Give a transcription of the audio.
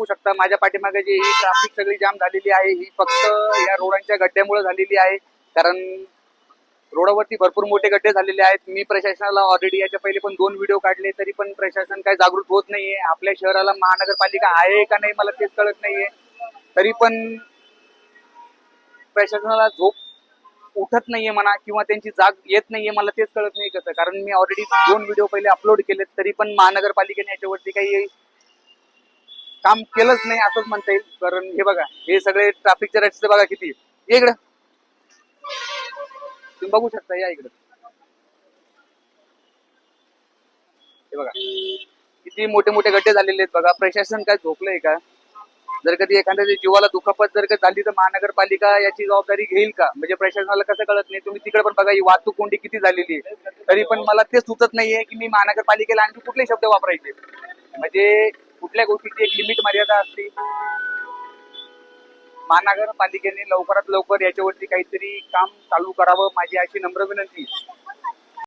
बघू शकता. माझ्या पाठीमागे जी ही ट्रॅफिक सगळी जाम झालेली आहे ही फक्त या रोडांच्या गड्ड्यामुळे झालेली आहे. कारण रोडावरती भरपूर मोठे गड्डे झालेले आहेत. मी प्रशासनाला ऑलरेडी याच्या पहिले पण दोन व्हिडिओ काढले तरी पण प्रशासन काही जागृत होत नाहीये. आपल्या शहराला महानगरपालिका आहे का नाही मला तेच कळत नाहीये. तरी पण प्रशासनाला झोप उठत नाहीये म्हणा किंवा त्यांची जाग येत नाहीये मला तेच कळत नाही कसं. कारण मी ऑलरेडी दोन व्हिडिओ पहिले अपलोड केलेत तरी पण महानगरपालिकेने याच्यावरती काही काम केलंच नाही असंच म्हणता येईल. कारण हे बघा हे सगळे ट्रॅफिकचे रस्ते बघा किती इकडं. तुम्ही बघू शकता या इकडं. हे बघा. किती मोठे मोठे गड्डे झालेले आहेत. बघा प्रशासन काय झोपलंय का? जर कधी एखाद्या जीवाला दुखापत जर का झाली तर महानगरपालिका याची जबाबदारी घेईल का? म्हणजे प्रशासनाला कसं कळत नाही? तुम्ही तिकडे पण बघा ही वाहतूक कोंडी किती झालेली आहे. तरी पण मला ते सुचत नाहीये की मी महानगरपालिकेला आणखी कुठले शब्द वापरायचे? म्हणजे कुठल्या गोष्टीची एक लिमिट मर्यादा असते? महानगरपालिकेने लवकरात लवकर याच्यावरती काहीतरी काम चालू करावं माझी अशी नम्र विनंती.